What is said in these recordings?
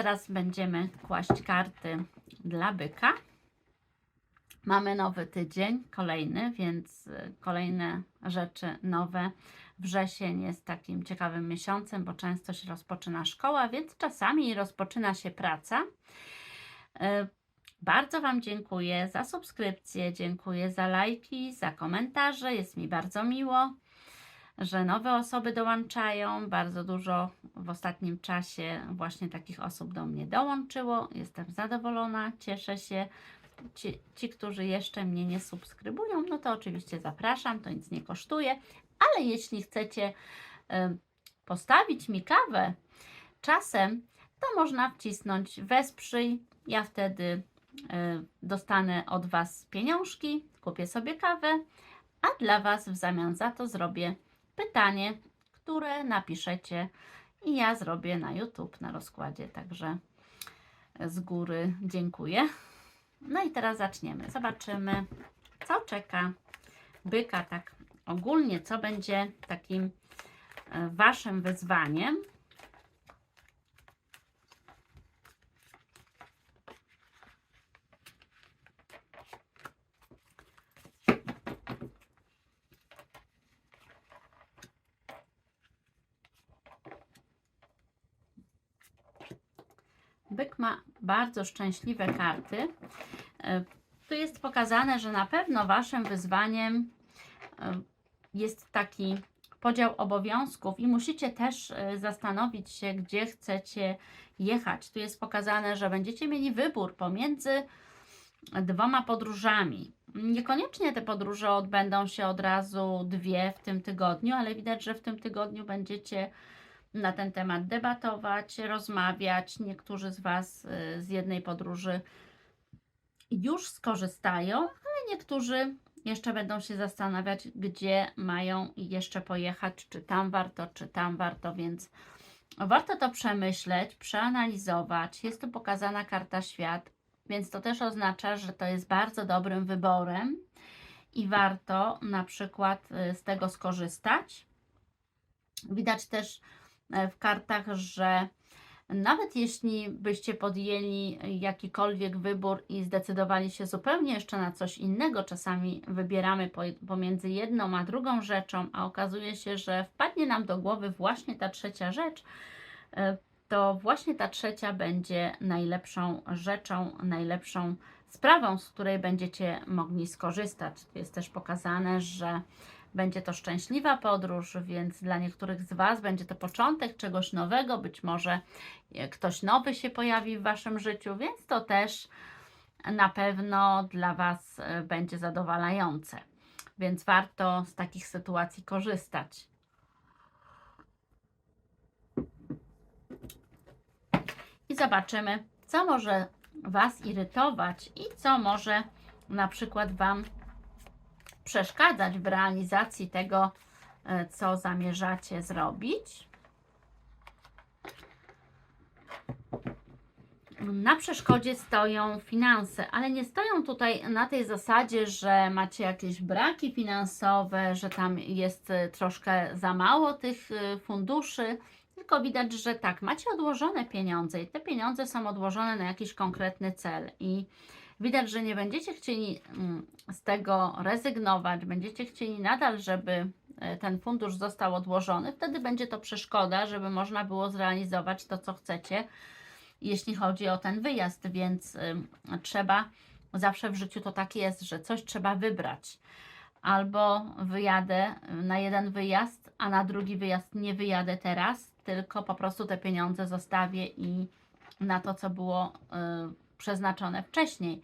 Teraz będziemy kłaść karty dla byka. Mamy nowy tydzień, kolejny, więc y, kolejne rzeczy nowe. Wrzesień jest takim ciekawym miesiącem, bo często się rozpoczyna szkoła, więc czasami rozpoczyna się praca. Y, Bardzo Wam dziękuję za subskrypcję, dziękuję za lajki, za komentarze. Jest mi bardzo miło, że nowe osoby dołączają. Bardzo dużo w ostatnim czasie właśnie takich osób do mnie dołączyło. Jestem zadowolona, cieszę się. Ci, ci, którzy jeszcze mnie nie subskrybują, no to oczywiście zapraszam, to nic nie kosztuje, ale jeśli chcecie postawić mi kawę czasem, to można wcisnąć wesprzyj. Ja wtedy y, dostanę od Was pieniążki, kupię sobie kawę, a dla Was w zamian za to zrobię pytanie, które napiszecie i ja zrobię na YouTube na rozkładzie. Także z góry dziękuję. No i teraz zaczniemy. Zobaczymy, co czeka byka tak ogólnie, co będzie takim e, Waszym wyzwaniem. Byk ma bardzo szczęśliwe karty. E, Tu jest pokazane, że na pewno Waszym wyzwaniem e, jest taki podział obowiązków i musicie też e, zastanowić się, gdzie chcecie jechać. Tu jest pokazane, że będziecie mieli wybór pomiędzy dwoma podróżami. Niekoniecznie te podróże odbędą się od razu dwie w tym tygodniu, ale widać, że w tym tygodniu będziecie na ten temat debatować, rozmawiać. Niektórzy z Was y, z jednej podróży już skorzystają, ale niektórzy jeszcze będą się zastanawiać, gdzie mają jeszcze pojechać, czy tam warto, czy tam warto, więc warto to przemyśleć, przeanalizować. Jest tu pokazana karta świat, więc to też oznacza, że to jest bardzo dobrym wyborem i warto na przykład y, z tego skorzystać. Widać też w kartach, że nawet jeśli byście podjęli jakikolwiek wybór i zdecydowali się zupełnie jeszcze na coś innego, czasami wybieramy po, pomiędzy jedną a drugą rzeczą, a okazuje się, że wpadnie nam do głowy właśnie ta trzecia rzecz, e, to właśnie ta trzecia będzie najlepszą rzeczą, najlepszą sprawą, z której będziecie mogli skorzystać. Jest też pokazane, że będzie to szczęśliwa podróż, więc dla niektórych z Was będzie to początek czegoś nowego, być może e, ktoś nowy się pojawi w Waszym życiu, więc to też na pewno dla Was e, będzie zadowalające. Więc warto z takich sytuacji korzystać. I zobaczymy, co może Was irytować i co może na przykład Wam przeszkadzać w realizacji tego, e, co zamierzacie zrobić. Na przeszkodzie stoją finanse, ale nie stoją tutaj na tej zasadzie, że macie jakieś braki finansowe, że tam jest e, troszkę za mało tych e, funduszy, tylko widać, że tak, macie odłożone pieniądze i te pieniądze są odłożone na jakiś konkretny cel i widać, że nie będziecie chcieli mm, z tego rezygnować, będziecie chcieli nadal, żeby e, ten fundusz został odłożony, wtedy będzie to przeszkoda, żeby można było zrealizować to, co chcecie, jeśli chodzi o ten wyjazd, więc trzeba, zawsze w życiu to tak jest, że coś trzeba wybrać. Albo wyjadę na jeden wyjazd, a na drugi wyjazd nie wyjadę teraz, tylko po prostu te pieniądze zostawię i na to, co było y, przeznaczone wcześniej.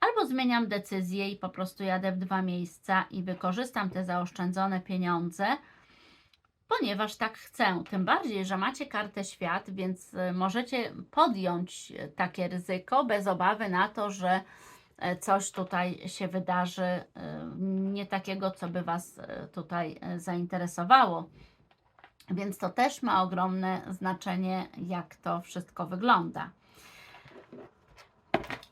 Albo zmieniam decyzję i po prostu jadę w dwa miejsca i wykorzystam te zaoszczędzone pieniądze, ponieważ tak chcę. Tym bardziej, że macie kartę świat, więc y, możecie podjąć y, takie ryzyko bez obawy na to, że y, coś tutaj się wydarzy nie takiego, co by Was tutaj zainteresowało. Więc to też ma ogromne znaczenie, jak to wszystko wygląda.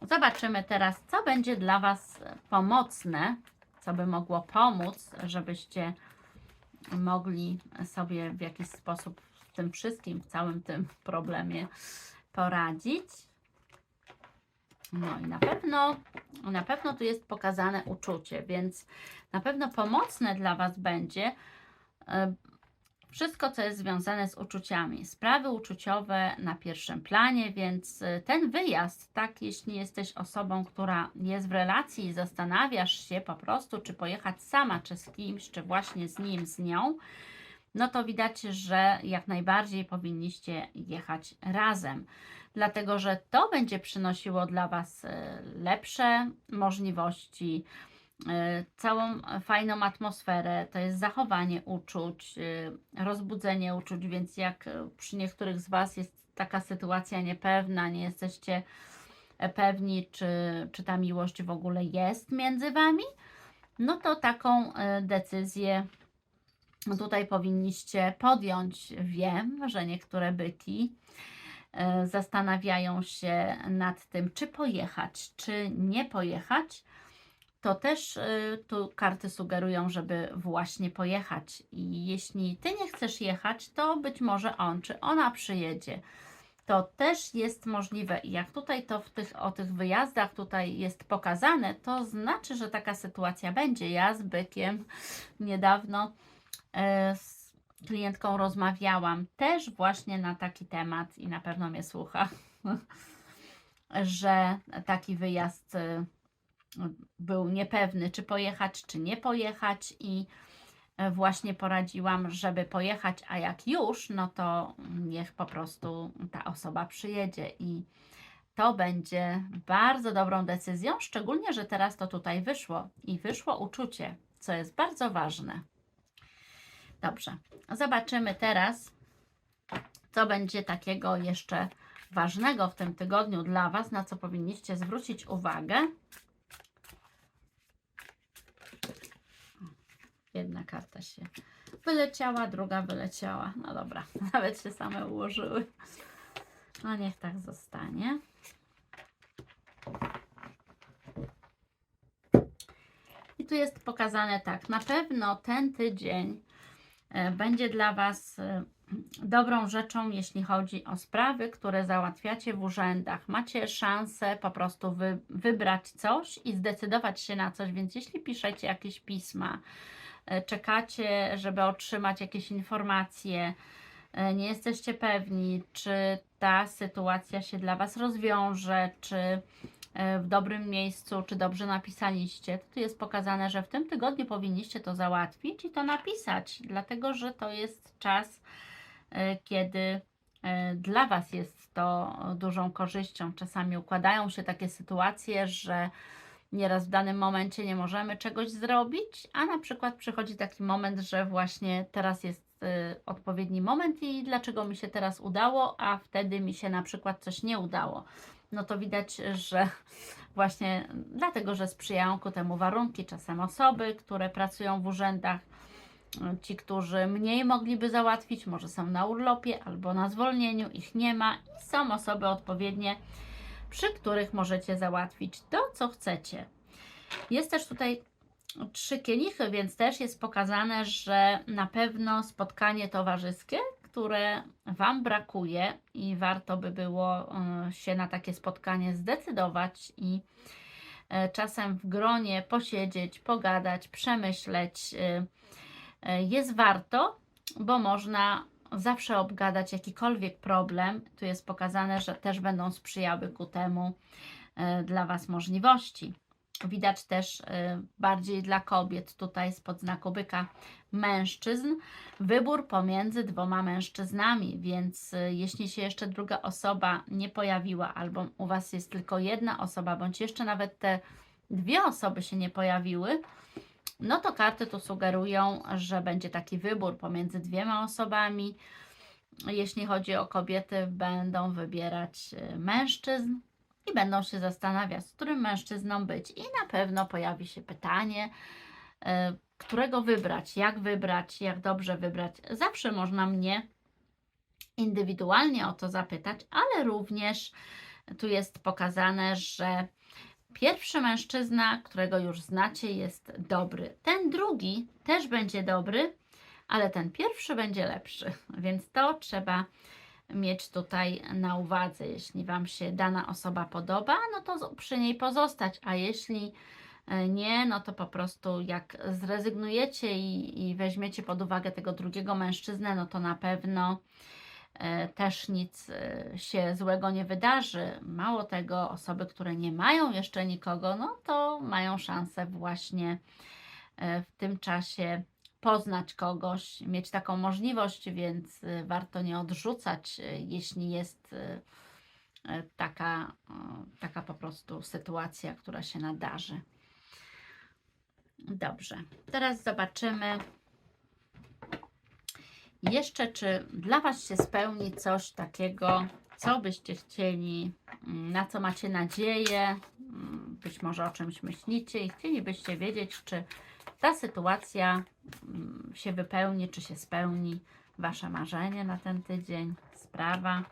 Zobaczymy teraz, co będzie dla Was pomocne, co by mogło pomóc, żebyście mogli sobie w jakiś sposób tym wszystkim, w całym tym problemie poradzić. No i na pewno, na pewno tu jest pokazane uczucie, więc na pewno pomocne dla Was będzie e, wszystko, co jest związane z uczuciami. Sprawy uczuciowe na pierwszym planie, więc e, ten wyjazd, tak, jeśli jesteś osobą, która jest w relacji i zastanawiasz się po prostu, czy pojechać sama, czy z kimś, czy właśnie z nim, z nią, no to widać, że jak najbardziej powinniście jechać razem dlatego że to będzie przynosiło dla Was e, lepsze możliwości, całą fajną atmosferę, to jest zachowanie uczuć, e, rozbudzenie uczuć, więc jak przy niektórych z Was jest taka sytuacja niepewna, nie jesteście pewni, czy, czy ta miłość w ogóle jest między Wami, no to taką decyzję tutaj powinniście podjąć. Wiem, że niektóre byki E, zastanawiają się nad tym, czy pojechać, czy nie pojechać, to też e, tu karty sugerują, żeby właśnie pojechać. I jeśli ty nie chcesz jechać, to być może on czy ona przyjedzie. To też jest możliwe. I jak tutaj to w tych, o tych wyjazdach tutaj jest pokazane, to znaczy, że taka sytuacja będzie. Ja z bykiem niedawno e, klientką rozmawiałam też właśnie na taki temat i na pewno mnie słucha, że taki wyjazd y, był niepewny, czy pojechać, czy nie pojechać i y, właśnie poradziłam, żeby pojechać, a jak już, no to niech po prostu ta osoba przyjedzie i to będzie bardzo dobrą decyzją, szczególnie, że teraz to tutaj wyszło i wyszło uczucie, co jest bardzo ważne. Dobrze, zobaczymy teraz, co będzie takiego jeszcze ważnego w tym tygodniu dla Was, na co powinniście zwrócić uwagę. Karta się wyleciała, druga wyleciała. No dobra, nawet się same ułożyły. No niech tak zostanie. I tu jest pokazane tak, na pewno ten tydzień E, będzie dla Was e, dobrą rzeczą, jeśli chodzi o sprawy, które załatwiacie w urzędach. Macie szansę po prostu wy, wybrać coś i zdecydować się na coś, więc jeśli piszecie jakieś pisma, czekacie, żeby otrzymać jakieś informacje, nie jesteście pewni, czy ta sytuacja się dla Was rozwiąże, czy E, w dobrym miejscu, czy dobrze napisaliście. Tu jest pokazane, że w tym tygodniu powinniście to załatwić i to napisać, dlatego że to jest czas, e, kiedy e, dla Was jest to dużą korzyścią. Czasami układają się takie sytuacje, że nieraz w danym momencie nie możemy czegoś zrobić, a na przykład przychodzi taki moment, że właśnie teraz jest odpowiedni moment i dlaczego mi się teraz udało, a wtedy mi się na przykład coś nie udało. No to widać, że właśnie dlatego, że sprzyjają ku temu warunki, czasem osoby, które pracują w urzędach, ci, którzy mniej mogliby załatwić, może są na urlopie albo na zwolnieniu, ich nie ma i są osoby odpowiednie, przy których możecie załatwić to, co chcecie. Jest też tutaj trzy kielichy, więc też jest pokazane, że na pewno spotkanie towarzyskie które Wam brakuje i warto by było e, się na takie spotkanie zdecydować i e, czasem w gronie posiedzieć, pogadać, przemyśleć. E, jest warto, bo można zawsze obgadać jakikolwiek problem. Tu jest pokazane, że też będą sprzyjały ku temu dla Was możliwości. Widać też y, bardziej dla kobiet tutaj spod znaku byka mężczyzn. Wybór pomiędzy dwoma mężczyznami, więc y, jeśli się jeszcze druga osoba nie pojawiła, albo u Was jest tylko jedna osoba, bądź jeszcze nawet te dwie osoby się nie pojawiły, no to karty tu sugerują, że będzie taki wybór pomiędzy dwiema osobami. Jeśli chodzi o kobiety, będą wybierać y, mężczyzn, i będą się zastanawiać, z którym mężczyzną być. I na pewno pojawi się pytanie, e, którego wybrać, jak wybrać, jak dobrze wybrać. Zawsze można mnie indywidualnie o to zapytać, ale również tu jest pokazane, że pierwszy mężczyzna, którego już znacie, jest dobry. Ten drugi też będzie dobry, ale ten pierwszy będzie lepszy, więc to trzeba mieć tutaj na uwadze. Jeśli Wam się dana osoba podoba, no to przy niej pozostać, a jeśli e, nie, no to po prostu jak zrezygnujecie i, i weźmiecie pod uwagę tego drugiego mężczyznę, no to na pewno też nic e, się złego nie wydarzy. Mało tego, osoby, które nie mają jeszcze nikogo, no to mają szansę właśnie e, w tym czasie poznać kogoś, mieć taką możliwość, więc e, warto nie odrzucać, e, jeśli jest e, e, taka, e, taka po prostu sytuacja, która się nadarzy. Dobrze, teraz zobaczymy jeszcze, czy dla Was się spełni coś takiego, co byście chcieli, mm, na co macie nadzieję, mm, być może o czymś myślicie i chcielibyście wiedzieć, czy ta sytuacja mm, się wypełni, czy się spełni Wasze marzenie na ten tydzień, sprawa.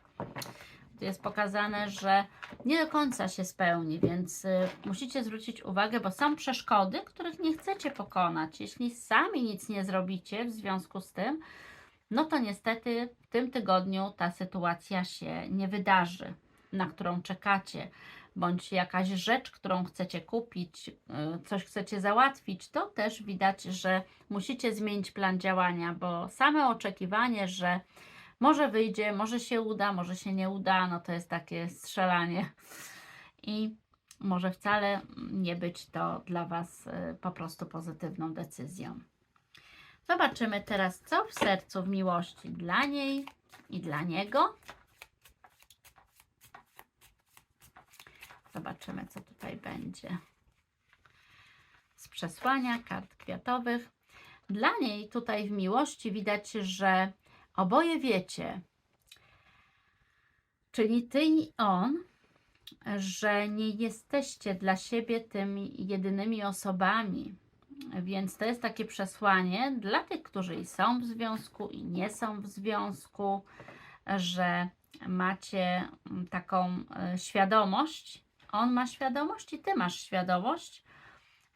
Tu jest pokazane, że nie do końca się spełni, więc y, musicie zwrócić uwagę, bo są przeszkody, których nie chcecie pokonać. Jeśli sami nic nie zrobicie w związku z tym, no to niestety w tym tygodniu ta sytuacja się nie wydarzy, na którą czekacie, bądź jakaś rzecz, którą chcecie kupić, y, coś chcecie załatwić, to też widać, że musicie zmienić plan działania, bo same oczekiwanie, że może wyjdzie, może się uda, może się nie uda, no to jest takie strzelanie i może wcale nie być to dla Was y, po prostu pozytywną decyzją. Zobaczymy teraz, co w sercu w miłości dla niej i dla niego. Zobaczymy, co tutaj będzie. Z przesłania kart kwiatowych. Dla niej tutaj w miłości widać, że oboje wiecie, czyli ty i on, że nie jesteście dla siebie tymi jedynymi osobami, więc to jest takie przesłanie dla tych, którzy i są w związku, i nie są w związku, że macie mm, taką e, świadomość. On ma świadomość i ty masz świadomość,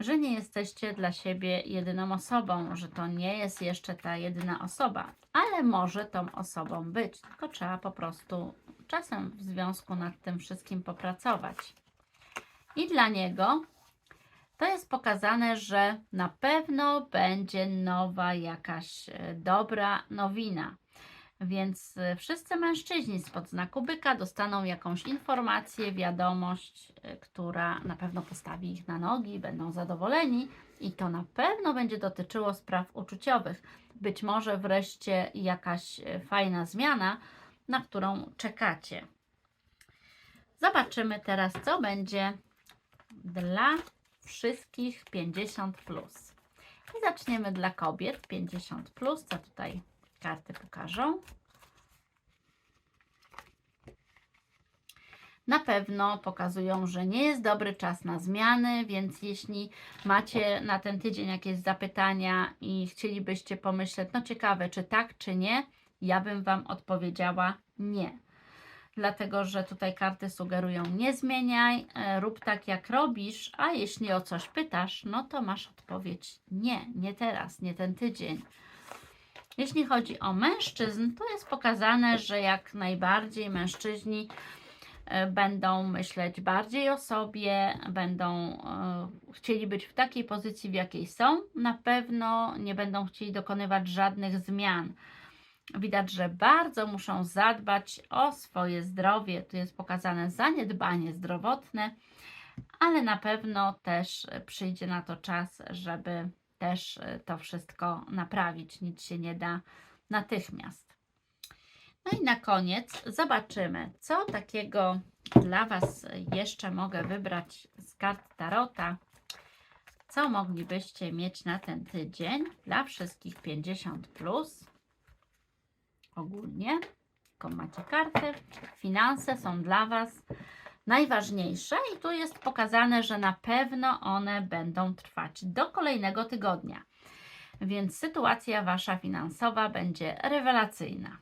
że nie jesteście dla siebie jedyną osobą, że to nie jest jeszcze ta jedyna osoba, ale może tą osobą być, tylko trzeba po prostu czasem w związku nad tym wszystkim popracować. I dla niego to jest pokazane, że na pewno będzie nowa jakaś e, dobra nowina. Więc e, wszyscy mężczyźni spod znaku byka dostaną jakąś informację, wiadomość, e, która na pewno postawi ich na nogi, będą zadowoleni i to na pewno będzie dotyczyło spraw uczuciowych. Być może wreszcie jakaś fajna zmiana, na którą czekacie. Zobaczymy teraz, co będzie dla wszystkich 50. Plus. I zaczniemy dla kobiet 50, plus, co tutaj karty pokażą. Na pewno pokazują, że nie jest dobry czas na zmiany, więc jeśli macie na ten tydzień jakieś zapytania i chcielibyście pomyśleć, no ciekawe, czy tak, czy nie, ja bym Wam odpowiedziała nie dlatego że tutaj karty sugerują nie zmieniaj, e, rób tak jak robisz, a jeśli o coś pytasz, no to masz odpowiedź nie, nie teraz, nie ten tydzień. Jeśli chodzi o mężczyzn, to jest pokazane, że jak najbardziej mężczyźni e, będą myśleć bardziej o sobie, będą e, chcieli być w takiej pozycji, w jakiej są, na pewno nie będą chcieli dokonywać żadnych zmian widać, że bardzo muszą zadbać o swoje zdrowie. Tu jest pokazane zaniedbanie zdrowotne, ale na pewno też przyjdzie na to czas, żeby też to wszystko naprawić. Nic się nie da natychmiast. No i na koniec zobaczymy, co takiego dla Was jeszcze mogę wybrać z kart Tarota. Co moglibyście mieć na ten tydzień dla wszystkich 50 plus ogólnie. Taką macie kartę. Finanse są dla Was najważniejsze i tu jest pokazane, że na pewno one będą trwać do kolejnego tygodnia. Więc sytuacja Wasza finansowa będzie rewelacyjna.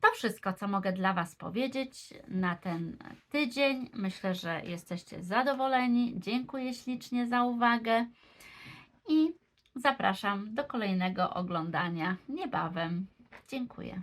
To wszystko, co mogę dla Was powiedzieć na ten tydzień. Myślę, że jesteście zadowoleni. Dziękuję ślicznie za uwagę i zapraszam do kolejnego oglądania niebawem. Dziękuję.